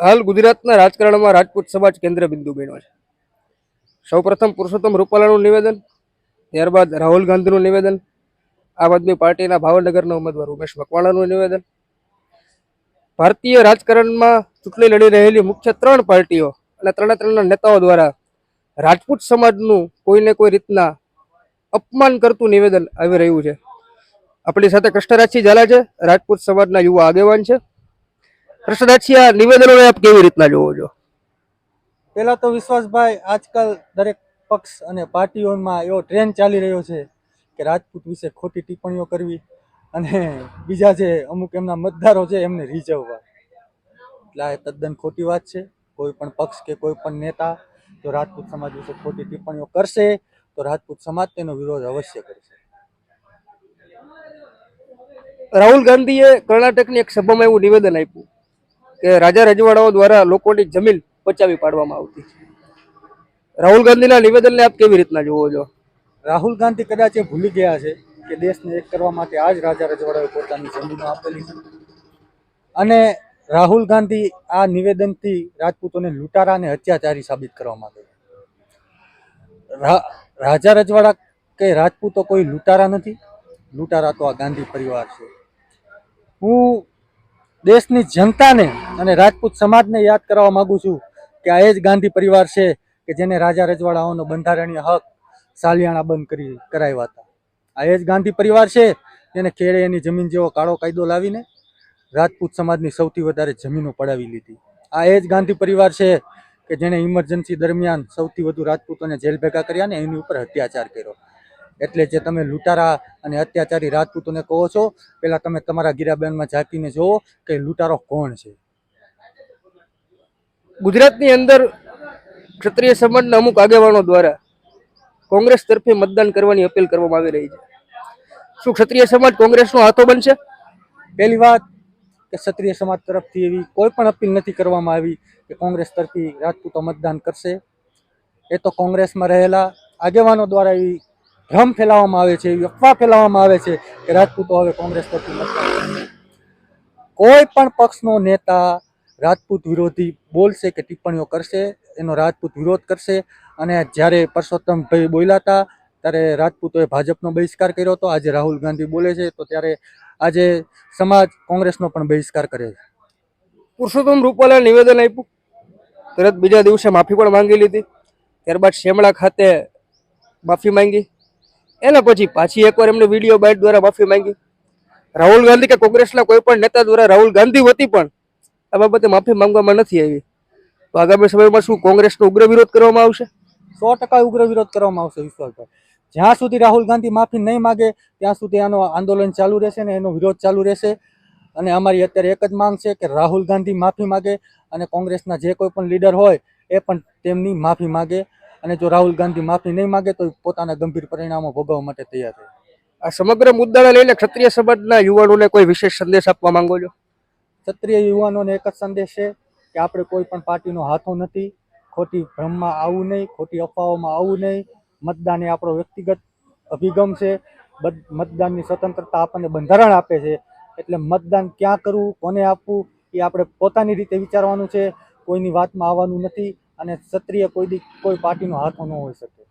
હાલ ગુજરાતના રાજકારણમાં રાજપૂત સમાજ કેન્દ્ર બિંદુ બન્યો છે. સૌપ્રથમ પુરુષોત્તમ રૂપાલાનું નિવેદન, ત્યારબાદ રાહુલ ગાંધીનું નિવેદન, આમ આદમી પાર્ટીના ભાવનગરના ઉમેદવાર ઉમેશ મકવાણાનું નિવેદન. ભારતીય રાજકારણમાં ચૂંટણી લડી રહેલી મુખ્ય ત્રણ પાર્ટીઓ અને ત્રણે ત્રણના નેતાઓ દ્વારા રાજપૂત સમાજનું કોઈને કોઈ રીતના અપમાન કરતું નિવેદન આવી રહ્યું છે. આપણી સાથે કૃષ્ણરાજસિંહ ઝાલા છે, રાજપૂત સમાજના યુવા આગેવાન છે. કૃષ્ણરાજસિંહ આ નિવેદનોને આપ કેવી રીતના જોવો છો? પેલા તો વિશ્વાસભાઈ આજકાલ દરેક પક્ષ અને પાર્ટીઓમાં એવો ટ્રેન્ડ ચાલી રહ્યો છે કે રાજપૂત વિશે ખોટી ટિપ્પણીઓ કરવી અને બીજા જે અમુક એમના મતદારો છે એમને રીઝવવા. એટલે આ તદ્દન ખોટી વાત છે. કોઈ પણ પક્ષ કે કોઈ પણ નેતા જો રાજપૂત સમાજ વિશે ખોટી ટિપ્પણીઓ કરશે તો રાજપૂત સમાજ તેનો વિરોધ અવશ્ય કરશે. રાહુલ ગાંધીએ કર્ણાટકની એક સભામાં એવું નિવેદન આપ્યું. કે રાજા રજવાડાઓ દ્વારા લોકોની જમીન પચાવી પાડવામાં આવતી રાહુલ ગાંધીના નિવેદનને આપ કેવી રીતના જોવો છો? રાહુલ ગાંધી કદાચ એ ભૂલી ગયા છે કે દેશને એક કરવા માટે આ જ રાજા રજવાડાએ પોતાની જમીનો આપેલી છે. અને રાહુલ ગાંધી આ નિવેદનથી રાજપૂતોને લૂંટારા અને અત્યાચારી સાબિત કરવા માંગે રાજા રજવાડા કે રાજપૂતો કોઈ લૂંટારા નથી? લૂંટારા તો આ ગાંધી પરિવાર છે. હું દેશની જનતાને અને રાજપૂત સમાજને યાદ કરવા માગું છું કે આ એ જ ગાંધી પરિવાર છે કે જેને રાજા રજવાડાઓનો બંધારણીય હક સાલિયાણા બંધ કરી કરાવ્યા હતા. આ એ જ ગાંધી પરિવાર છે જેને ખેડે એની જમીન જેવો કાળો કાયદો લાવીને રાજપૂત સમાજની સૌથી વધારે જમીનો પડાવી લીધી. આ એ જ ગાંધી પરિવાર છે કે જેણે ઇમરજન્સી દરમિયાન સૌથી વધુ રાજપૂતોને જેલ ભેગા કર્યા ને એની ઉપર અત્યાચાર કર્યો. એટલે જે તમે લૂંટારા અને અત્યાચારી રાજપૂતોને કહો છો પહેલાં તમે તમારા ગીરાબેનમાં ઝાંકીને જુઓ કે લૂંટારો કોણ છે? ગુજરાતની અંદર ક્ષત્રિય સમાજના અમુક આગેવાનો દ્વારા કોંગ્રેસ તરફે મતદાન કરવાની અપીલ કરવામાં આવી રહી છે. શું ક્ષત્રિય સમાજ કોંગ્રેસનો હાથો બનશે? પહેલી વાત કે ક્ષત્રિય સમાજ તરફથી એવી કોઈ પણ અપીલ નથી કરવામાં આવી કે કોંગ્રેસ તરફી રાજપૂતો મતદાન કરશે. એ તો કોંગ્રેસમાં રહેલા આગેવાનો દ્વારા એવી ભ્રમ ફેલાવવામાં આવે છે, એવી અફવા ફેલાવવામાં આવે છે કે રાજપૂતો હવે કોંગ્રેસ તરફી મતદાન કોઈ પણ પક્ષનો નેતા રાજપૂત વિરોધી બોલશે કે ટિપ્પણીઓ કરશે, એનો રાજપૂત વિરોધ કરશે. અને જ્યારે પરસોત્તમભાઈ બોલ્યા હતા, ત્યારે રાજપૂતોએ ભાજપનો બહિષ્કાર કર્યો હતો. આજે રાહુલ ગાંધી બોલે છે, તો ત્યારે આજે સમાજ કોંગ્રેસનો પણ બહિષ્કાર કરે છે. પુરુષોત્તમ રૂપાલાએ નિવેદન આપ્યું. તરત બીજા દિવસે માફી પણ માંગી લીધી ત્યારબાદ શેમળા ખાતે માફી માંગી. એના પછી પાછી એકવાર એમને વીડિયો બાઇટ દ્વારા માફી માંગી. રાહુલ ગાંધી કે કોંગ્રેસના કોઈ પણ નેતા દ્વારા રાહુલ ગાંધી વતી પણ આ બાબતે માફી માંગવામાં નથી આવી. તો આગામી સમયમાં શું કોંગ્રેસનો ઉગ્ર વિરોધ કરવામાં આવશે? સો ટકા ઉગ્ર વિરોધ કરવામાં આવશે વિશ્વાસભાઈ જ્યાં સુધી રાહુલ ગાંધી માફી નહીં માગે ત્યાં સુધી આનો આંદોલન ચાલુ રહેશે ને એનો વિરોધ ચાલુ રહેશે. અને અમારી અત્યારે એક જ માંગ છે કે રાહુલ ગાંધી માફી માગે અને કોંગ્રેસના જે કોઈ પણ લીડર હોય એ પણ તેમની માફી માગે. અને જો રાહુલ ગાંધી માફી નહીં માગે તો પોતાના ગંભીર પરિણામો ભોગવવા માટે તૈયાર છે. આ સમગ્ર મુદ્દાને લઈને ક્ષત્રિય સમાજના યુવાનોને કોઈ વિશેષ સંદેશ આપવા માંગો છો? ક્ષત્રિય યુવાનોને એક જ સંદેશ છે કે આપણે કોઈ પણ પાર્ટીનો હાથો નથી, ખોટી ભ્રમમાં આવવું નહીં, ખોટી અફવાઓમાં આવવું નહીં. મતદાન એ આપણો વ્યક્તિગત અભિગમ છે. મતદાનની સ્વતંત્રતા આપણને બંધારણ આપે છે. એટલે મતદાન ક્યાં કરવું, કોને આપવું, એ આપણે પોતાની રીતે વિચારવાનું છે. કોઈની વાતમાં આવવાનું નથી અને ક્ષત્રિય કોઈ દી, કોઈ પાર્ટીનો હાથો ન હોઈ શકે.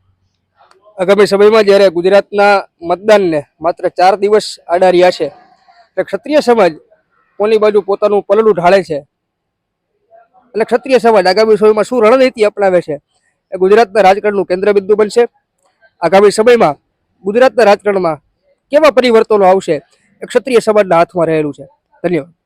આગામી સમયમાં જ્યારે ગુજરાતના મતદાનને માત્ર ચાર દિવસ આડા રહ્યા છે ક્ષત્રિય સમાજ કોની બાજુ પોતાનું પલડું ઢાળે છે? એટલે ક્ષત્રિય સમાજ આગામી સમયમાં શું રણનીતિ અપનાવે છે? એ ગુજરાતના રાજકારણનું કેન્દ્રબિંદુ બનશે. આગામી સમયમાં ગુજરાતના રાજકારણમાં કેવા પરિવર્તનો આવશે? એ ક્ષત્રિય સમાજના હાથમાં રહેલું છે. ધન્યવાદ.